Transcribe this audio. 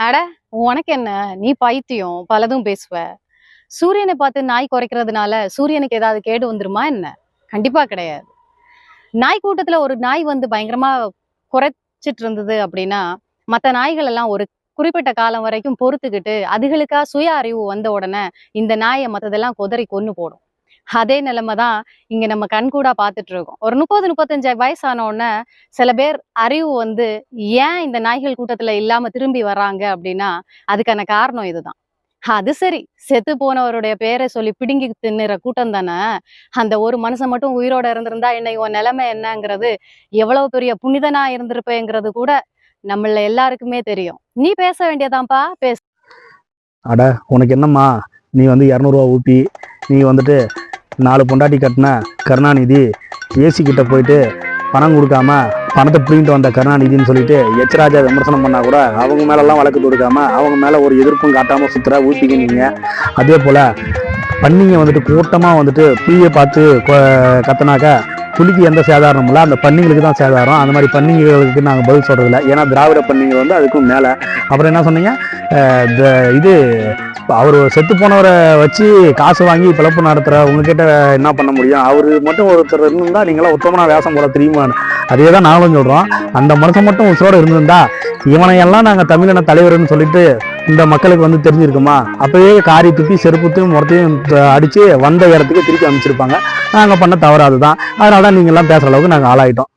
அட உனக்கு என்ன நீ பைத்தியம் பலதும் பேசுவ. சூரியனை பார்த்து நாய் குறைக்கிறதுனால சூரியனுக்கு ஏதாவது கேடு வந்துருமா என்ன? கண்டிப்பா கிடையாது. நாய் கூட்டத்துல ஒரு நாய் வந்து பயங்கரமா குறைச்சிட்டு இருந்தது அப்படின்னா மத்த நாய்கள் எல்லாம் ஒரு குறிப்பிட்ட காலம் வரைக்கும் பொறுத்துக்கிட்டு அதுகளுக்கா சுய அறிவு வந்த உடனே இந்த நாயை மத்ததெல்லாம் குதறி கொன்னு போடும். அதே நிலைமை தான் இங்க நம்ம கண்கூடா பார்த்துட்டு இருக்கோம் ஒரு முப்பது முப்பத்தஞ்சு வயசான உடனே சில பேர் அறிவு வந்து ஏன் இந்த நாய்கள் கூட்டத்துல இல்லாம திரும்பி வர்றாங்க அப்படின்னா அதுக்கான காரணம் இதுதான். அது சரி செத்து போனவருடைய பேரை சொல்லி பிடுங்கி தின்னுற கூட்டம் தானே? அந்த ஒரு மனுஷன் மட்டும் உயிரோட இருந்திருந்தா இன்னைக்கு உன் நிலைமை என்னங்கிறது எவ்வளவு பெரிய புனிதனா இருந்திருப்பேங்கிறது கூட நம்மள எல்லாருக்குமே தெரியும். நீ பேச வேண்டியதான்ப்பா பேச. அட உனக்கு என்னம்மா? நீ வந்து இரநூறுவா ஊட்டி நீ வந்துட்டு நாலு பொண்டாட்டி கட்டின கருணாநிதி ஏசி கிட்ட போயிட்டு பணம் கொடுக்காம பணத்தை பிடிங்கிட்டு வந்த கருணாநிதின்னு சொல்லிட்டு எச்ராஜா விமர்சனம் பண்ணால் கூட அவங்க மேலெல்லாம் வழக்கு தொடுக்காம அவங்க மேலே ஒரு எதிர்ப்பும் காட்டாமல் சுத்துற ஊட்டிக்கினீங்க. அதே போல் பன்னிங்க வந்துட்டு கூட்டமாக வந்துட்டு புளியை பார்த்து கொ- புலிக்கு எந்த சேதாரமும் இல்லை. அந்த பன்னிங்களுக்கு தான் சேதாரம். அந்த மாதிரி பன்னிங்களுக்கு நாங்கள் பதில் சொல்றதில்ல. ஏன்னா திராவிட பன்னிங்க வந்து அதுக்கும் மேலே. அப்புறம் என்ன சொன்னீங்க? இந்த இது அவர் செத்து போனவரை வச்சு காசு வாங்கி பிழப்பு நடத்துகிற உங்ககிட்ட என்ன பண்ண முடியும்? அவர் மட்டும் ஒருத்தர் இருந்திருந்தா நீங்களாம் உத்தமனா வேஷம் போட தெரியுமான்னு அதே தான் நாங்களும் சொல்கிறோம் அந்த மனுஷன் மட்டும் உசுரோட இருந்திருந்தா இவனையெல்லாம் நாங்கள் தமிழின தலைவர்னு சொல்லிட்டு இந்த மக்களுக்கு வந்து தெரிஞ்சிருக்குமா? அப்பவே காரி துப்பி செருப்புத்தையும் முறத்தையும் அடித்து அடிச்சு வந்த இடத்துக்கு திருப்பி அனுப்பிச்சிருப்பாங்க. நாங்கள் பண்ண தவறு அதுதான். அதனால தான் நீங்கள்லாம் பேசுகிற அளவுக்கு நாங்கள் ஆளாயிட்டோம்.